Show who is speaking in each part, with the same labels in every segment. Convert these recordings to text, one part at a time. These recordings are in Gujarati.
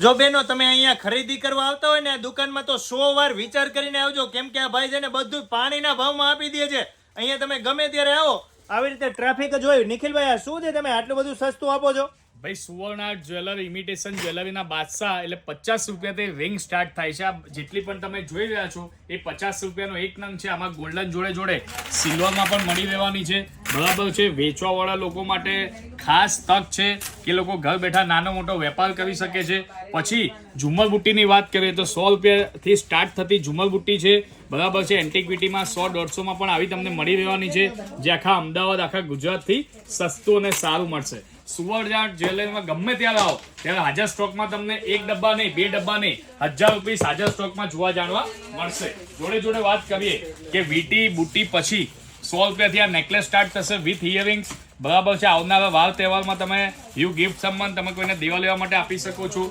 Speaker 1: જો બેનો તમે અહીંયા ખરીદી કરવા આવતા હોય ને દુકાનમાં તો સો વાર વિચાર કરીને આવજો. કેમ કે આ ભાઈ છે ને બધું પાણીના ભાવમાં આપી દે છે. અહીંયા તમે ગમે ત્યારે આવો. આવી રીતે ટ્રાફિક જ હોય. નિખિલભાઈ, આ શું છે તમે આટલું બધું સસ્તું આપો છો?
Speaker 2: ભાઈ, સુવર્ણ જ્વેલર ઇમિટેશન જ્વેલરીના બાદશાહ એટલે પચાસ રૂપિયાથી રિંગ સ્ટાર્ટ થાય છે. આ જેટલી પણ તમે જોઈ રહ્યા છો, એ પચાસ રૂપિયાનો એક નંગ છે. આમાં ગોલ્ડન જોડે જોડે સિલ્વરમાં પણ મળી રહેવાની છે. બરાબર છે. વેચવાવાળા લોકો માટે ખાસ તક છે કે લોકો ઘર બેઠા નાનો મોટો વેપાર કરી શકે છે. પછી ઝુમર બુટ્ટીની વાત કરીએ તો સો રૂપિયાથી સ્ટાર્ટ થતી ઝુમર બુટ્ટી છે. બરાબર છે, એન્ટિક્વિટીમાં સો દોઢસોમાં પણ આવી તમને મળી રહેવાની છે, જે આખા અમદાવાદ, આખા ગુજરાતથી સસ્તું અને સારું મળશે. સુવર્ણ જ્વેલરીમાં ગમે ત્યારે આવો, ત્યારે હાજર સ્ટોકમાં તમને એક ડબ્બા નહીં, બે ડબ્બા નહીં, હજાર રૂપિયા હાજર સ્ટોકમાં જોવા જાણવા મળશે. જોડે જોડે વાત કરીએ કે વીટી બુટ્ટી પછી સો રૂપિયાથી આ નેકલેસ સ્ટાર્ટ થશે વિથ ઇયરિંગ્સ. બરાબર છે, આવનારા વાર તહેવારમાં તમે યુ ગિફ્ટ સમ્માન તમે કોઈને દેવા લેવા માટે આપી શકો છો.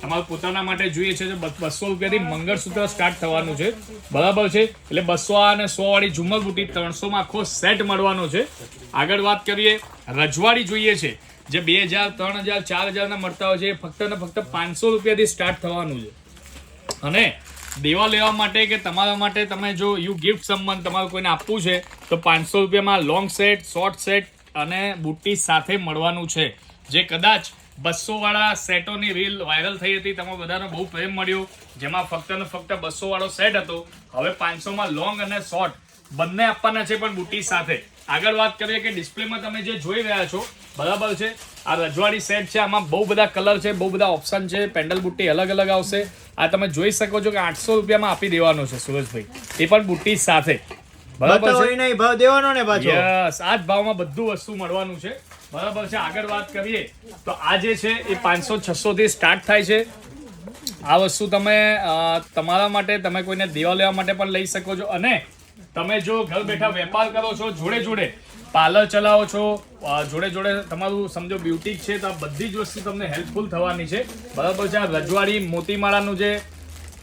Speaker 2: તમારે પોતાના માટે જોઈએ છે બસો રૂપિયાથી મંગળસૂત્ર સ્ટાર્ટ થવાનું છે. બરાબર છે, એટલે બસો અને સો વાળી ઝુમ્મર બુટી ત્રણસોમાં આખો સેટ મળવાનો છે. આગળ વાત કરીએ, રજવાડી જોઈએ છે, જે બે હજાર, ત્રણ હજાર, ચાર હજારના મળતા હોય છે, એ ફક્ત ને ફક્ત પાંચસો રૂપિયાથી સ્ટાર્ટ થવાનું છે. અને દેવા લેવા માટે કે તમારા માટે તમે જો યુ ગિફ્ટ સંબંધ તમારું કોઈને આપવું છે, તો પાંચસો રૂપિયામાં લોંગ સેટ શોર્ટ સેટ અને બુટ્ટી સાથે મળવાનું છે, જે કદાચ બસો વાળા સેટોની રીલ વાયરલ થઈ હતી, તમે બધાનો બહુ પ્રેમ મળ્યો, જેમાં ફક્ત ને ફક્ત બસો વાળો સેટ હતો. હવે પાંચસોમાં લોંગ અને શોર્ટ, બંને આપવાના છે પણ બુટ્ટી સાથે. આગળ વાત કરીએ કે ડિસ્પ્લેમાં તમે જે જોઈ રહ્યા છો, બરાબર છે? આ રજવાડી સેટ છે, આમાં બહુ બધા કલર છે, બહુ બધા ઓપ્શન છે, પેન્ડલ બુટ્ટી અલગ અલગ આવશે. આ તમે જોઈ શકો છો કે આઠસો રૂપિયામાં આપી દેવાનો છે સુરજભાઈ. એ પણ બુટ્ટી સાથે. બરાબર છે?
Speaker 1: નહીં ભાવ દેવાનો ને પાછો.
Speaker 2: યસ આ જ ભાવમાં બધું વસ્તુ મળવાનું છે. બરાબર છે? આગળ વાત કરીએ તો આ જે છે એ પાંચસો છસો થી સ્ટાર્ટ થાય છે. આ વસ્તુ તમે તમારા માટે તમે કોઈને દેવા લેવા માટે પણ લઈ શકો છો. અને તમે જો ઘર બેઠા વેપાર કરો છો જોડે જોડે પાર્લર ચલાવો છો જોડે જોડે તમારું સમજો બ્યુટી છે તો આ બધી જ વસ્તુ તમને હેલ્પફુલ થવાની છે. બરાબર છે? આ રજવાડી મોતીમાળાનું જે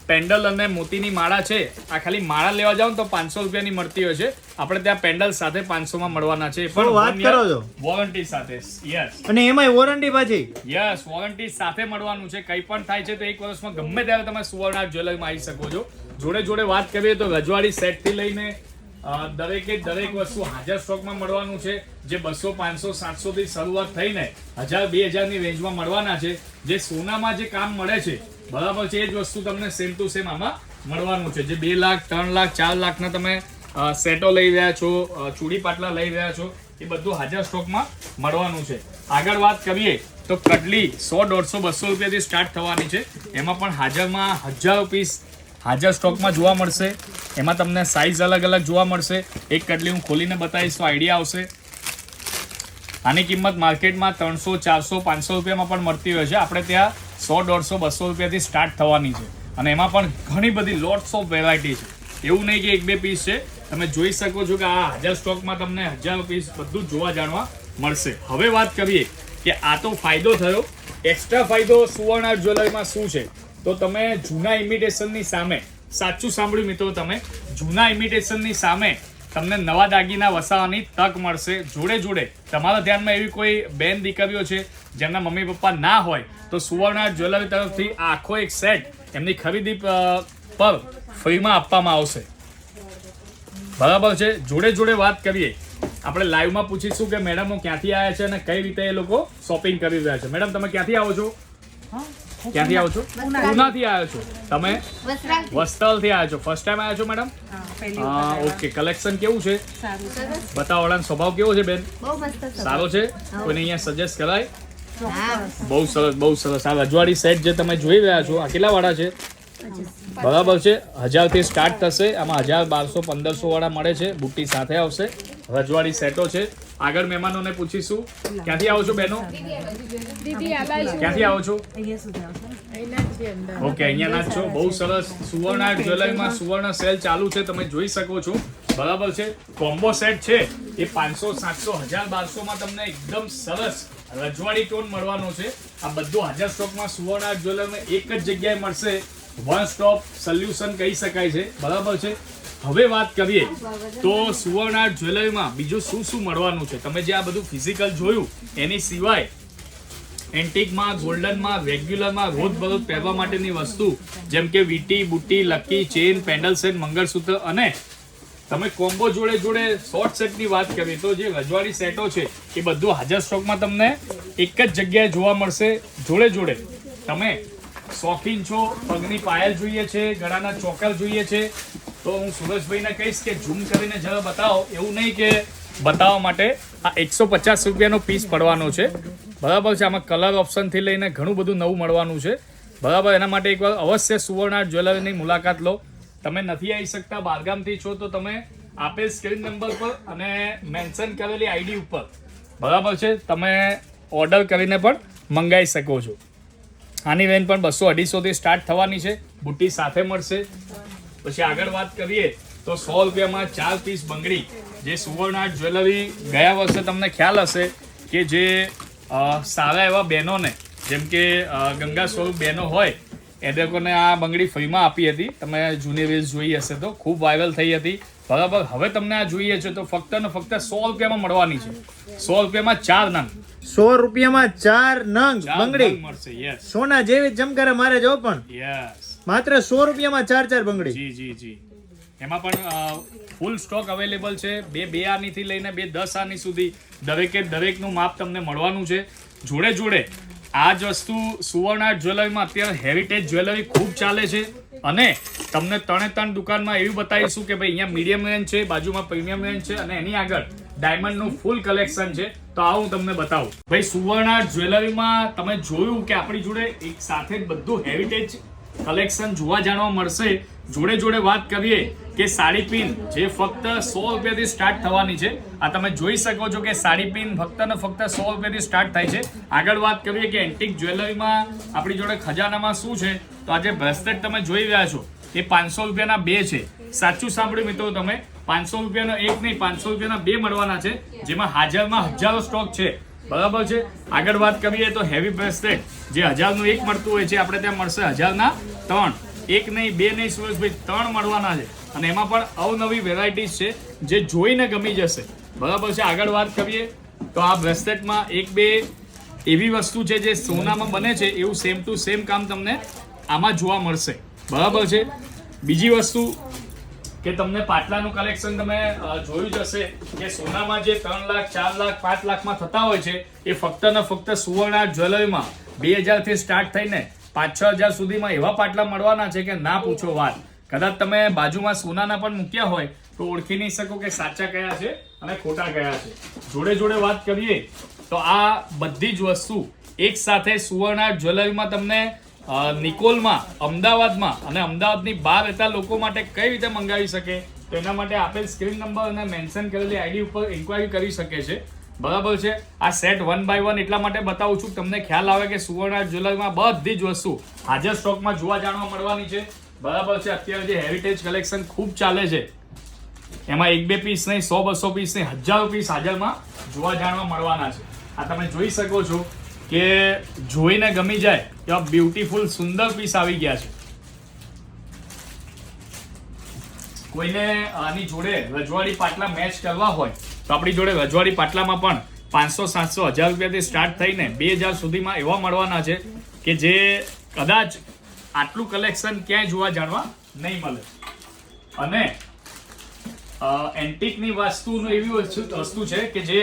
Speaker 2: પેન્ડલ અને મોતીની માળા છે. આ ખાલી માળા લેવા જાવ તો પાંચસો રૂપિયાની મળતી હોય છે. આપણે ત્યાં પેન્ડલ સાથે પાંચસો માં મળવાના છે.
Speaker 1: પણ વાત કરો છો?
Speaker 2: વોરંટી સાથે. યસ
Speaker 1: અને એમાંય વોરંટી પાછી?
Speaker 2: યસ વોરંટી સાથે મળવાનું છે. કંઈ પણ થાય છે તો એક વર્ષમાં ગમે ત્યારે તમે સુવર્ણ જ્વેલરીમાં આવી શકો છો. જોડે જોડે વાત કરીએ તો રજવાડી સેટથી લઈને દરેકે દરેક વસ્તુ હાજર સ્ટોકમાં મળવાનું છે. જે બસો પાંચસો સાતસો થી શરૂઆત થઈને હજાર બે હજારની રેન્જમાં મળવાના છે. જે સોનામાં જે કામ મળે છે બરાબર છે, એ જ વસ્તુ તમને સેમ ટુ સેમ આમાં મળવાનું છે. જે બે લાખ, ત્રણ લાખ, ચાર લાખના તમે સેટો લઈ રહ્યા છો ચૂડી પાટલા લઈ રહ્યા છો, એ બધું હાજર સ્ટોકમાં મળવાનું છે. આગળ વાત કરીએ તો કટલી સો દોઢસો બસો રૂપિયાથી સ્ટાર્ટ થવાની છે. એમાં પણ હાજરમાં હજારો પીસ હાજર સ્ટોકમાં જોવા મળશે. એમાં તમને સાઇઝ અલગ અલગ જોવા મળશે. એક કટલી હું ખોલીને બતાવીશ તો આઈડિયા આવશે. આની કિંમત માર્કેટમાં ત્રણસો, ચારસો, પાંચસો રૂપિયામાં પણ મળતી હોય છે. આપણે ત્યાં સો, દોઢસો, બસો રૂપિયાથી સ્ટાર્ટ થવાની છે. અને એમાં પણ ઘણી બધી લોટ્સ ઓફ વેરાયટી છે. એવું નહીં કે એક બે પીસ છે. તમે જોઈ શકો છો કે આ હજાર સ્ટોકમાં તમને હજારો પીસ બધું જોવા જાણવા મળશે. હવે વાત કરીએ કે આ તો ફાયદો થયો. એક્સ્ટ્રા ફાયદો સુવર્ણ જ્વેલરીમાં શું છે? તો તમે જૂના ઇમિટેશનની સામે, સાચું સાંભળ્યું મિત્રો તમે, જૂના ઇમિટેશનની સામે તમને નવા દાગીના વસાવવાની તક મળશે. જોડે જોડે. તમારા ધ્યાનમાં એવી કોઈ બેન દીકરીઓ છે જેમના મમ્મી પપ્પા ના હોય, તો સુવર્ણ જ્વેલરી તરફથી આખો એક સેટ એમની ખરીદી પર ફ્રીમાં આપવામાં આવશે. બરાબર છે? જોડે જોડે વાત કરીએ. આપણે લાઈવમાં પૂછીશું કે મેડમો ક્યાંથી આવ્યા છે અને કઈ રીતે એ લોકો શોપિંગ કરી રહ્યા છે. મેડમ, તમે ક્યાંથી આવો છો? ક્યાંથી આવો છો? પૂનાથી આવ્યો છો. તમે?
Speaker 3: વસ્ત્રાલ
Speaker 2: વસ્ત્રાલથી આવ્યા છો. ફર્સ્ટ ટાઈમ આવ્યા છો મેડમ હા ઓકે કલેક્શન કેવું છે?
Speaker 3: સરસ.
Speaker 2: બતાવવાનો સ્વભાવ કેવો છે બેન. સારો છે? કોઈને અહીંયા સજેસ્ટ કરાય? બહુ સરસ બહુ સરસ. આ રજવાડી સેટ જે તમે જોઈ રહ્યા છો આ કેટલા વાળા છે? બરાબર છે? હજારથી સ્ટાર્ટ થશે. આમાં હજાર બારસો પંદરસો વાળા મળે છે. બુટ્ટી સાથે આવશે. રજવાડી સેટો છે. આગળ મહેમાનોને પૂછીશું. ક્યાંથી આવો છો બહેનો? ક્યાંથી આવો છો? ઓકે અહીંયાના જ છો. બહુ સરસ. સુવર્ણ જ્વેલરીમાં સુવર્ણ સેલ ચાલુ છે. તમે જોઈ શકો છો. બરાબર છે. કોમ્બો સેટ છે. એ પાંચસો સાતસો હજાર બારસોમાં તમને એકદમ સરસ રજવાડી ટોન મળવાનો છે. આ બધું હાજર સ્ટોકમાં સુવર્ણ જ્વેલરમાં એક જ જગ્યાએ મળશે. વન સ્ટોપ સોલ્યુશન કહી શકાય છે. બરાબર છે. હવે વાત કરીએ તો સુવર્ણ જ્વેલરીમાં બીજું શું શું મળવાનું છે? તમે જે આ બધું ફિઝિકલ જોયું, એની સિવાય એન્ટિકમાં, ગોલ્ડનમાં, રેગ્યુલરમાં રોજબરોજ પહેરવા માટેની વસ્તુ, જેમ કે વીટી, બુટ્ટી, lucky, chain pendant set mangalsutra અને તમે કોમ્બો જોડે જોડે શોર્ટ સેટની વાત કરીએ તો જે રજવાડી સેટો છે, એ બધું હાજર સ્ટોકમાં તમને એક જ જગ્યાએ જોવા મળશે. જોડે જોડે તમે શોખીન છો, પગની પાયલ જોઈએ છે, ગળાના ચોકર જોઈએ છે તો હું સુરેશભાઈને કહીશ કે ઝૂમ કરીને જરા બતાવો. એવું નહીં કે બતાવવા માટે આ એકસો પચાસ રૂપિયાનો પીસ પડવાનો છે. બરાબર છે, આમાં કલર ઓપ્શનથી લઈને ઘણું બધું નવું મળવાનું છે. બરાબર, એના માટે એકવાર અવશ્ય સુવર્ણા જ્વેલરીની મુલાકાત લો. તમે નથી આવી શકતા, બારગામથી છો તો તમે આપેલ સ્ક્રીન નંબર પર અને મેન્શન કરેલી આઈડી ઉપર. બરાબર છે, તમે ઓર્ડર કરીને પણ મંગાવી શકો છો. આની રેન્જ પણ બસો અઢીસોથી સ્ટાર્ટ થવાની છે. બુટ્ટી સાથે મળશે. પછી આગળ વાત કરીએ તો સો રૂપિયામાં ચાર પીસ બંગડી જે સુવર્ણ આર્ટ જ્વેલરી ગયા વર્ષે તમને ખ્યાલ હશે કે જે સારા એવા બહેનોને જેમ કે ગંગા સ્વરૂપ બહેનો હોય એ લોકોને આ બંગડી ફ્રીમાં આપી હતી. તમે જૂની રીલ્સ જોઈ હશે તો ખૂબ વાયરલ થઈ હતી. બરાબર હવે તમને આ જોઈએ છે તો ફક્ત ને ફક્ત સો રૂપિયામાં મળવાની છે. સો રૂપિયામાં ચાર નંગ.
Speaker 1: સો રૂપિયામાં ચાર નંગ બંગડી.
Speaker 2: મળશે યસ
Speaker 1: સોના જેવી ચમકારે મારે જો પણ.
Speaker 2: યસ
Speaker 1: માત્ર સો રૂપિયામાં ચાર ચાર બંગડી.
Speaker 2: જી જી જી. એમાં પણ ફૂલ સ્ટોક અવેલેબલ છે. બે બે આનીથી લઈને બે દસ આની સુધી દરેકે દરેકનું માપ તમને મળવાનું છે. જોડે જોડે આ જ વસ્તુ સુવર્ણ જ્વેલરીમાં અત્યારે હેરિટેજ જ્વેલરી ખૂબ ચાલે છે. અને તમને ત્રણે ત્રણ દુકાનમાં એવું બતાવીશું કે ભાઈ અહીંયા મીડિયમ રેન્જ છે, બાજુમાં પ્રીમિયમ રેન્જ છે અને એની આગળ ડાયમંડનું ફૂલ કલેક્શન છે. તો આ હું તમને બતાવું. ભાઈ સુવર્ણ જ્વેલરીમાં તમે જોયું કે આપણી જોડે એક સાથે જ બધું હેરિટેજ કલેક્શન જોવા જાણવા મળશે. જોડે જોડે વાત કરીએ કે સાડી પિન જે ફક્ત સો રૂપિયાથી સ્ટાર્ટ થવાની છે. આ તમે જોઈ શકો છો કે સાડી પિન ફક્ત ને ફક્ત સો રૂપિયાથી સ્ટાર્ટ થાય છે. આગળ વાત કરીએ કે એન્ટિક જ્વેલરીમાં આપણી જોડે ખજાનામાં શું છે? તો આજે બ્રેસલેટ તમે જોઈ રહ્યા છો. એ પાંચસો રૂપિયાના બે છે. સાચું સાંભળ્યું મિત્રો તમે? પાંચસો રૂપિયાનો એક નહીં, પાંચસો રૂપિયાના બે મળવાના છે, જેમાં હાજરમાં હજારો સ્ટોક છે. બરાબર છે? આગળ વાત કરીએ તો હેવી બ્રેસલેટ જે હજારનું એક મળતું હોય છે, આપણે ત્યાં મળશે હજારના ત્રણ. એક નહીં, બે નહીં, સુરેશભાઈ, ત્રણ મળવાના છે. અને એમાં પણ અવનવી વેરાયટીઝ છે, જે જોઈને ગમી જશે. બરાબર છે? આગળ વાત કરીએ તો આ બ્રેસલેટમાં એક, બે એવી વસ્તુ છે, જે સોનામાં બને છે, એવું સેમ ટુ સેમ કામ તમને આમાં જોવા મળશે. બરાબર છે? બીજી વસ્તુ કે તમને પાટલાનું કલેક્શન તમે જોયું જ હશે કે સોનામાં જે ત્રણ લાખ, ચાર લાખ, પાંચ લાખમાં થતા હોય છે, એ ફક્ત ને ફક્ત સુવર્ણ જ્વેલરીમાં બે હજારથી સ્ટાર્ટ થઈને પાંચ, છ હજાર સુધીમાં એવા પાટલા મળવાના છે કે ના પૂછો વાત. કદાચ તમે બાજુમાં સોનાના પણ મૂક્યા હોય તો ઓળખી નહીં શકો કે સાચા કયા છે અને ખોટા કયા છે. જોડે જોડે વાત કરીએ તો આ બધી જ વસ્તુ એક સાથે સુવર્ણ જ્વેલરીમાં તમને નિકોલમાં, અમદાવાદમાં અને અમદાવાદની બહાર રહેતા લોકો માટે કઈ રીતે મંગાવી શકે? તો એના માટે આપેલ સ્ક્રીન નંબર અને મેન્શન કરેલી આઈડી ઉપર ઇન્ક્વાયરી કરી શકે છે. બરાબર છે? આ સેટ વન બાય વન એટલા માટે બતાવું છું તમને ખ્યાલ આવે કે સુવર્ણ આર્ટ બધી જ વસ્તુ હાજર સ્ટોકમાં જોવા જાણવા મળવાની છે. બરાબર છે? અત્યારે જે હેરિટેજ કલેક્શન ખૂબ ચાલે છે. એમાં એક બે પીસ નહીં, સો બસો પીસ નહીં, હજારો પીસ હાજરમાં જોવા જાણવા મળવાના છે. આ તમે જોઈ શકો છો. કે જોઈને ગમી જાય એવા બ્યુટીફુલ સુંદર પીસ આવી ગયા છે. કોઈને આની જોડે રજવાડી પાટલા મેચ કરવા હોય, તો આપણી જોડે રજવાડી પાટલામાં પણ પાંચસો, સાતસો, હજાર રૂપિયાથી સ્ટાર્ટ થઈને બે હજાર સુધીમાં એવા મળવાના છે કે જે કદાચ આટલું કલેક્શન ક્યાંય જોવા જાણવા નહીં મળે. અને એન્ટિકની વસ્તુનું એવી વસ્તુ છે કે જે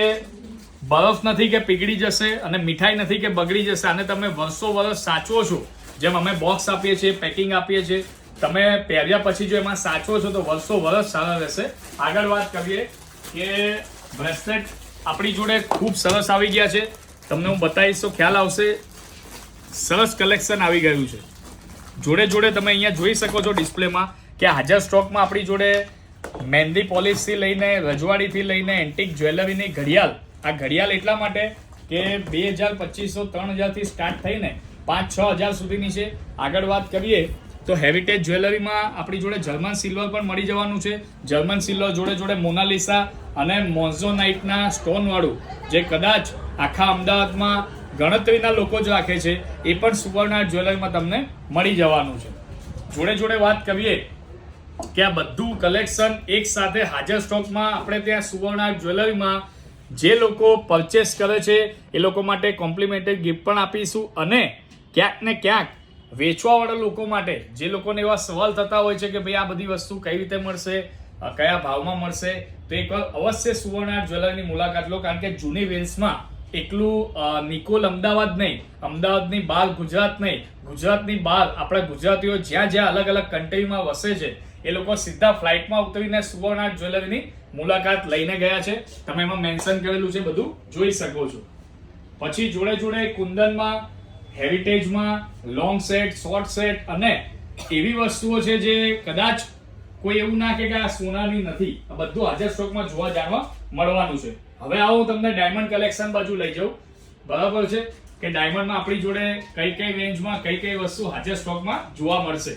Speaker 2: બરફ નથી કે પીગળી જશે અને મીઠાઈ નથી કે બગડી જશે, આને તમે વર્ષો વર્ષ સાચવો છો. જેમ અમે બોક્સ આપીએ છીએ પેકિંગ આપીએ છીએ, તમે પહેર્યા પછી જો એમાં સાચવો છો તો વર્ષો વર્ષ સારા રહેશે. આગળ વાત કરીએ કે બ્રેસલેટ આપણી જોડે ખૂબ સરસ આવી ગયા છે. તમને હું બતાવીશ તો ખ્યાલ આવશે. સરસ કલેક્શન આવી ગયું છે. જોડે જોડે તમે અહીંયા જોઈ શકો છો ડિસ્પ્લેમાં કે હાજર સ્ટોકમાં આપણી જોડે મહેંદી પોલિશથી લઈને, રજવાડીથી લઈને એન્ટિક જ્વેલરીની ઘડિયાળ આ ઘડિયાળ એટલા માટે કે બે હજાર પચીસો, ત્રણ હજારથી સ્ટાર્ટ થઈને પાંચ, છ હજાર સુધીની છે. આગળ વાત કરીએ તો હેરિટેજ જ્વેલરીમાં આપણી જોડે જર્મન સિલ્વર પણ મળી જવાનું છે. જર્મન સિલ્વર જોડે જોડે મોનાલિસા અને મોન્ઝોનાઇટના સ્ટોનવાળું જે કદાચ આખા અમદાવાદમાં ગણતરીના લોકો જ રાખે છે, એ પણ સુવર્ણ જ્વેલરીમાં તમને મળી જવાનું છે. જોડે જોડે વાત કરીએ કે આ બધું કલેક્શન એક સાથે હાજર સ્ટોકમાં આપણે ત્યાં સુવર્ણ જ્વેલરીમાં જે લોકો પરચેસ કરે છે, એ લોકો માટે કોમ્પ્લિમેન્ટરી ગિફ્ટ પણ આપીશું અને ક્યાંક ને ક્યાંક વેચવાવાળા લોકો માટે જે લોકોને એવા સવાલ થતા હોય છે કે ભાઈ આ બધી વસ્તુ કઈ રીતે મળશે કયા ભાવમાં મળશે, તો એકવાર અવશ્ય સુવર્ણા જ્વેલરની મુલાકાત લો, કારણ કે જૂની વેલ્સમાં એકલું નિકોલ અમદાવાદ નહીં, અમદાવાદની બહાર ગુજરાત નહીં, ગુજરાતની બહાર આપણા ગુજરાતીઓ જ્યાં જ્યાં અલગ અલગ કન્ટ્રીમાં વસે છે, એ લોકો સીધા ફ્લાઇટમાં ઉતરીને સુવર્ણા જ્વેલરીની મુલાકાત લઈને ગયા છે. તમે એમાં મેન્શન કરેલું છે, બધું જોઈ શકો છો. પછી જોડે જોડે કુંદનમાં હેરિટેજમાં લોંગ સેટ શોર્ટ સેટ અને એવી વસ્તુઓ છે જે કદાચ કોઈ એવું ના કે આ સોનાની નથી. આ બધું હાજર સ્ટોકમાં જોવા જાણવા મળવાનું છે. હવે આવો તમને ડાયમંડ કલેક્શન બાજુ લઈ જાઉં. બરાબર છે? કે ડાયમંડમાં આપણી જોડે કઈ કઈ રેન્જમાં કઈ કઈ વસ્તુ હાજર સ્ટોકમાં જોવા મળશે.